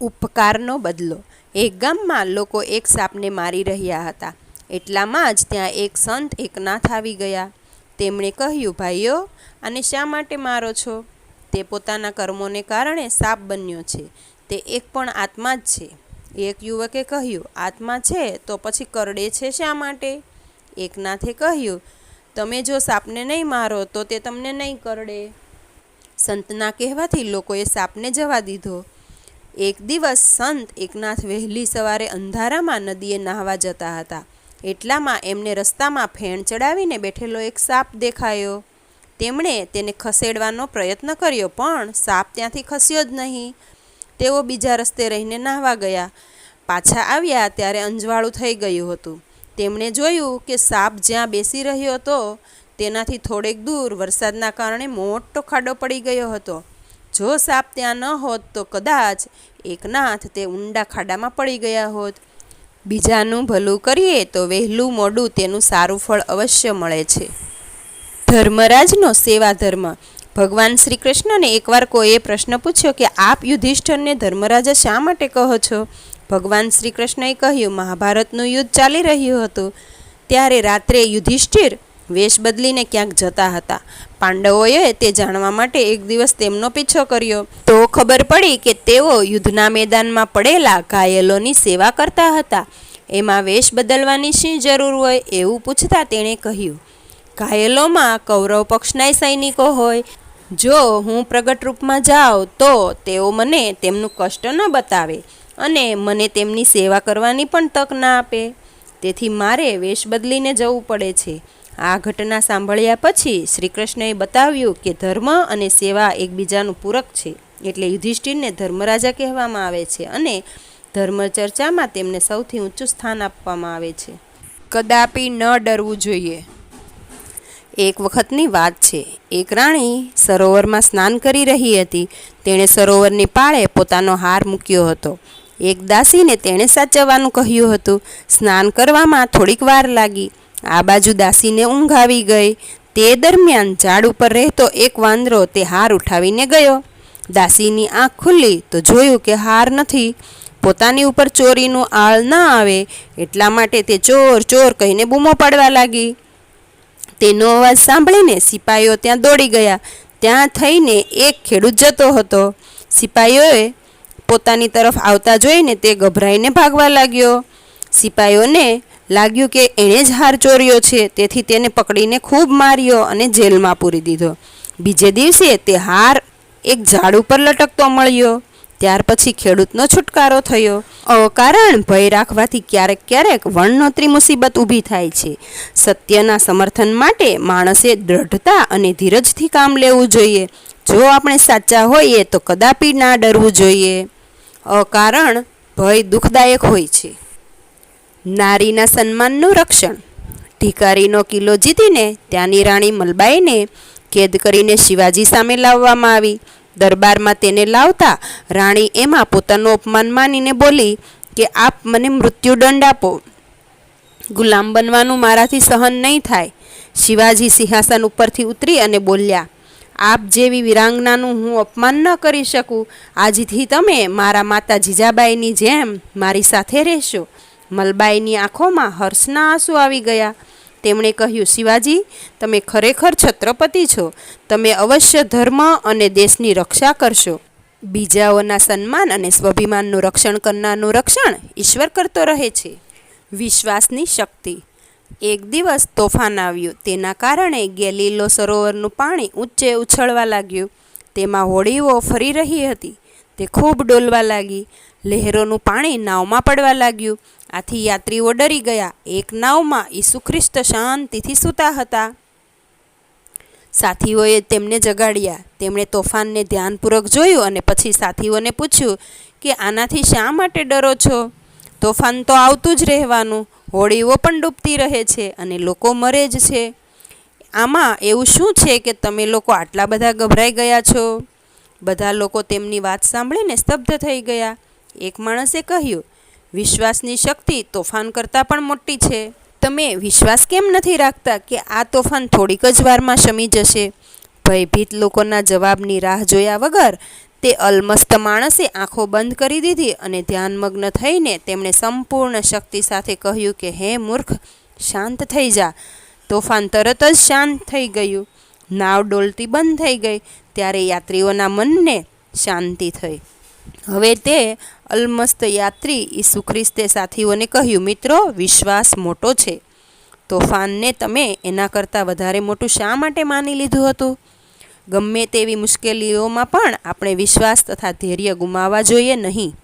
ઉપકારનો બદલો. એક ગામમાં લોકો એક સાપને મારી રહ્યા હતા. એટલામાં જ ત્યાં એક સંત એકનાથ આવી ગયા. તેમણે કહ્યું, ભાઈઓ, આને શા માટે મારો છો? તે પોતાના કર્મોને કારણે સાપ બન્યો છે. તે એક પણ આત્મા જ છે. એક યુવકે કહ્યું, આત્મા છે, તો પછી કરડે છે શા માટે? એકનાથે કહ્યું, તમે જો સાપને નહીં મારો, તો તે તમને નહીં કરડે. સંતના કહેવાથી લોકોએ સાપને જવા દીધો. એક દિવસ સંત એકનાથ વહેલી સવારે અંધારામાં નદીએ નાહવા જતા હતા. એટલામાં એમને રસ્તામાં ફેણ ચડાવીને બેઠેલો એક સાપ દેખાયો. તેમણે તેને ખસેડવાનો પ્રયત્ન કર્યો, પણ સાપ ત્યાંથી ખસ્યો જ નહીં. તેઓ બીજા રસ્તે રહીને નાહવા ગયા. પાછા આવ્યા ત્યારે અંજવાળું થઈ ગયું હતું. તેમણે જોયું કે સાપ જ્યાં બેસી રહ્યો હતો, તેનાથી થોડેક દૂર વરસાદના કારણે મોટો ખાડો પડી ગયો હતો. જો સાપ ત્યાં ન હોત તો કદાચ એકનાથ તે ઊંડા ખાડામાં પડી ગયા હોત. બીજાનું ભલું કરીએ તો વહેલું મોડું તેનું સારું ફળ અવશ્ય મળે છે. ધર્મરાજનો સેવા ધર્મ. ભગવાન શ્રી કૃષ્ણને એકવાર કોઈએ પ્રશ્ન પૂછ્યો કે આપ યુધિષ્ઠરને ધર્મરાજા શા માટે કહો છો? ભગવાન શ્રી કૃષ્ણએ કહ્યું, મહાભારતનું યુદ્ધ ચાલી રહ્યું હતું. ત્યારે રાત્રે યુધિષ્ઠિર વેશ બદલીને ક્યાંક જતા હતા. પાંડવોએ તે જાણવા માટે એક દિવસ તેમનો પીછો કર્યો. તો ખબર પડી કે તેઓ યુદ્ધના મેદાનમાં પડેલા ઘાયલોની સેવા કરતા હતા. એમાં વેશ બદલવાની શી જરૂર હોય એવું પૂછતા તેણે કહ્યું, ઘાયલોમાં કૌરવ પક્ષના સૈનિકો હોય. જો હું પ્રગટ રૂપમાં જાઉં તો તેઓ મને તેમનું કષ્ટ ન બતાવે અને મને તેમની સેવા કરવાની પણ તક ના આપે. તેથી મારે વેશ બદલીને જવું પડે છે. આ ઘટના સાંભળ્યા પછી શ્રીકૃષ્ણએ બતાવ્યું કે ધર્મ અને સેવા એકબીજાનું પૂરક છે. એટલે યુધિષ્ઠિરને ધર્મરાજા કહેવામાં આવે છે અને ધર્મ ચર્ચામાં તેમને સૌથી ઊંચું સ્થાન આપવામાં આવે છે. કદાપી ન ડરવું જોઈએ. એક વખતની વાત છે. એક રાણી સરોવરમાં સ્નાન કરી રહી હતી. તેણે સરોવરની પાળે પોતાનો હાર મૂક્યો હતો. એક દાસીને તેણે સાચવવાનું કહ્યું હતું. સ્નાન કરવામાં થોડીક વાર લાગી. આ બાજુ દાસીને ઊંઘ આવી ગઈ. તે દરમિયાન ઝાડ ઉપર રહેતો એક વાંદરો તે હાર ઉઠાવીને ગયો. દાસીની આંખ ખુલ્લી તો જોયું કે હાર નથી. પોતાની ઉપર ચોરીનું આળ ન આવે, એટલા માટે તે ચોર ચોર કહીને બૂમો પાડવા લાગી. તેનો અવાજ સાંભળીને સિપાહીઓ ત્યાં દોડી ગયા. ત્યાં થઈને એક ખેડૂત જતો હતો. સિપાહીઓએ પોતાની તરફ આવતા જોઈને તે ગભરાઈને ભાગવા લાગ્યો. સિપાહીઓને લાગ્યું કે એણે જ હાર ચોર્યો છે, તેથી તેને પકડીને ખૂબ માર્યો અને જેલમાં પૂરી દીધો. બીજે દિવસે તે હાર એક ઝાડ ઉપર લટકતો મળ્યો. ત્યાર પછી ખેડૂતનો છુટકારો થયો. અકારણ ભય રાખવાથી ક્યારેક ક્યારેક વણનોતરી મુસીબત ઊભી થાય છે. સત્યના સમર્થન માટે માણસે દ્રઢતા અને ધીરજથી કામ લેવું જોઈએ. જો આપણે સાચા હોઈએ તો કદાપી ના ડરવું જોઈએ. અકારણ ભય દુઃખદાયક હોય છે. નારીના સન્માનનું રક્ષણ. ઢીકારીનો કિલ્લો જીતીને ત્યાંની રાણી મલબાઈને કેદ કરીને શિવાજી સામે લાવવામાં આવી. દરબારમાં તેને લાવતા રાણી એમાં પોતાનું અપમાન માનીને બોલી કે, આપ મને મૃત્યુદંડ આપો. ગુલામ બનવાનું મારાથી સહન નહીં થાય. શિવાજી સિંહાસન ઉપરથી ઉતરી અને બોલ્યા, આપ જેવી વિરાંગનાનું હું અપમાન ન કરી શકું. આજથી તમે મારા માતા જીજાબાઈની જેમ મારી સાથે રહેશો. મલબાઈની આંખોમાં હર્ષના આંસુ આવી ગયા. તેમણે કહ્યું, શિવાજી, તમે ખરેખર છત્રપતિ છો. તમે અવશ્ય ધર્મ અને દેશની રક્ષા કરશો. બીજાઓના સન્માન અને સ્વાભિમાનનું રક્ષણ કરનારનું રક્ષણ ઈશ્વર કરતો રહે છે. વિશ્વાસની શક્તિ. એક દિવસ તોફાન આવ્યું. તેના કારણે ગેલીલો સરોવરનું પાણી ઊંચે ઉછળવા લાગ્યું. તેમાં હોડીઓ ફરી રહી હતી. તે ખૂબ ડોલવા લાગી. લહેરોનું પાણી નાવમાં પડવા લાગ્યું. આથી યાત્રીઓ ડરી ગયા. એક નાવમાં ઈસુ ખ્રિસ્ત શાંતિથી સૂતા હતા. સાથીઓએ તેમને જગાડ્યા. તેમણે તોફાનને ધ્યાનપૂર્વક જોયું અને પછી સાથીઓને પૂછ્યું કે, આનાથી શા માટે ડરો છો? તોફાન તો આવતું જ રહેવાનું. હોળીઓ પણ ડૂબતી રહે છે અને લોકો મરે જ છે. આમાં એવું શું છે કે તમે લોકો આટલા બધા ગભરાઈ ગયા છો? બધા લોકો તેમની વાત સાંભળીને સ્તબ્ધ થઈ ગયા. એક માણસે કહ્યું, વિશ્વાસની શક્તિ તોફાન કરતાં પણ મોટી છે. તમે વિશ્વાસ કેમ નથી રાખતા કે આ તોફાન થોડીક જ વારમાં શમી જશે? ભયભીત લોકોના જવાબની રાહ જોયા વગર તે અલમસ્ત માણસે આંખો બંધ કરી દીધી અને ધ્યાનમગ્ન થઈને તેમણે સંપૂર્ણ શક્તિ સાથે કહ્યું કે, હે મૂર્ખ, શાંત થઈ જા. તોફાન તરત જ શાંત થઈ ગયું. નાવ ડોલતી બંધ થઈ ગઈ. ત્યારે યાત્રીઓના મનને શાંતિ થઈ. હવે તે અલમસ્ત યાત્રી ઈસુ ખ્રિસ્તે સાથીઓને કહ્યું, મિત્રો, વિશ્વાસ મોટો છે. તોફાનને તમે એના કરતાં વધારે મોટું શા માટે માની લીધું હતું? ગમે તેવી મુશ્કેલીઓમાં પણ આપણે વિશ્વાસ તથા ધૈર્ય ગુમાવવા જોઈએ નહીં.